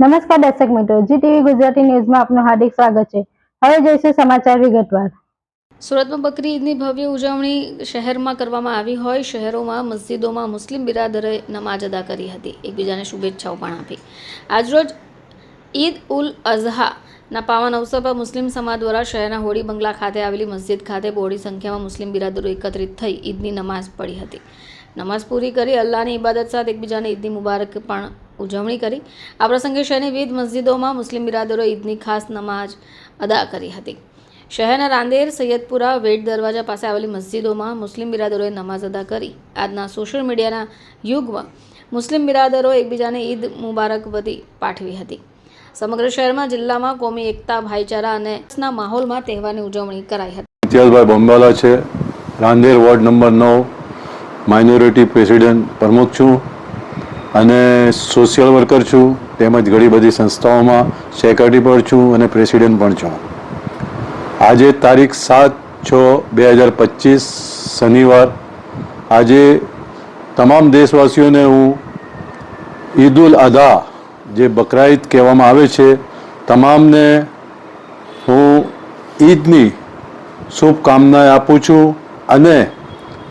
નમસ્કાર દર્શક મિત્રો જી ટીવી ગુજરાતી ન્યૂઝમાં આપનું હાર્દિક સ્વાગત છે. હવે જોઈશું સમાચાર વિગતવાર. સુરતમાં બકરી ઈદની ભવ્ય ઉજવણી શહેરમાં કરવામાં આવી હોય, શહેરોમાં મસ્જિદોમાં મુસ્લિમ બિરાદરે નમાજ અદા કરી હતી. એકબીજાને શુભેચ્છાઓ પણ આપી. આજરોજ ઈદ ઉલ અઝહાના પાવન અવસર પર મુસ્લિમ સમાજ દ્વારા શહેરના હોળી બંગલા ખાતે આવેલી મસ્જિદ ખાતે બહોળી સંખ્યામાં મુસ્લિમ બિરાદરો એકત્રિત થઈ ઈદની નમાઝ પડી હતી. નમાઝ પૂરી કરી અલ્લાહની ઇબાદત સાથે એકબીજાને ઈદની મુબારક પણ ઉજવણી કરી. આ પ્રસંગે શહેરની વિવિધ મસ્જિદોમાં મુસ્લિમ બિરાદરોએ ઈદની ખાસ નમાજ અદા કરી હતી. શહેરના રાંદેર, સૈયદપુરા, વેટ દરવાજા પાસે આવેલી મસ્જિદોમાં મુસ્લિમ બિરાદરોએ નમાઝ અદા કરી. આજના સોશિયલ મીડિયાના યુગમાં મુસ્લિમ બિરાદરો એકબીજાને ઈદ મુબારકવદી પાઠવી હતી. સમગ્ર શહેરમાં જિલ્લામાં કોમી એકતા, ભાઈચારા અને માહોલમાં તહેવારની ઉજવણી કરાઈ હતી. ઇમ્તિયાઝભાઈ બોમ્બાલા છે. રાંદેર વોર્ડ નંબર નવ. માઇનોરિટી પ્રેસિડેન્ટ પ્રમુખ છું. અને સોશિયલ વર્કર છું, તેમજ ઘણી બધી સંસ્થાઓમાં સેક્રેટરી પણ છું અને પ્રેસિડેન્ટ પણ છું. આજે તારીખ સાત છ બે હજાર પચીસ શનિવાર, આજે તમામ દેશવાસીઓને હું ઈદ ઉલ અધા જે બકરાઈદ કહેવામાં આવે છે, તમામને હું ઈદની શુભકામનાએ આપું છું અને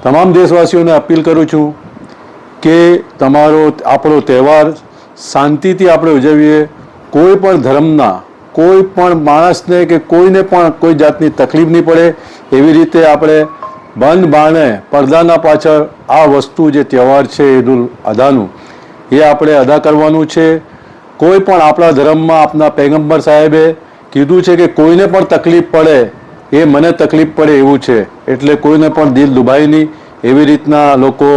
તમામ દેશવાસીઓને અપીલ કરું છું કે તમારો આપણો તહેવાર શાંતિથી આપણે ઉજવીએ, કોઈ પણ ધર્મના, કોઈ પણ માણસને કે કોઈને પણ કોઈ જાતની તકલીફ નહીં પડે, એવી રીતે આપણે બંધ બાણે પડદાના પાછળ આ વસ્તુ જે તહેવાર છે ઈદ ઉલ અદાનું એ આપણે અદા કરવાનું છે. કોઈ પણ આપણા ધર્મમાં આપણા પૈગંબર સાહેબે કીધું છે કે કોઈને પણ તકલીફ પડે, એ મને તકલીફ પડે એવું છે. એટલે કોઈને પણ દિલ દુભાય નહીં. એવી રીતના લોકો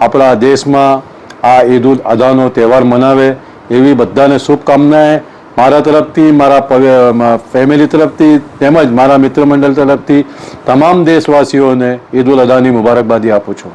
આપણા દેશમાં આ ઈદ ઉલ અદાનો તહેવાર મનાવે એવી બધાને શુભકામનાએ મારા તરફથી, મારા ફેમિલી તરફથી તેમજ મારા મિત્ર મંડળ તરફથી તમામ દેશવાસીઓને ઈદ ઉલ અદાની મુબારકબાદી આપું છું.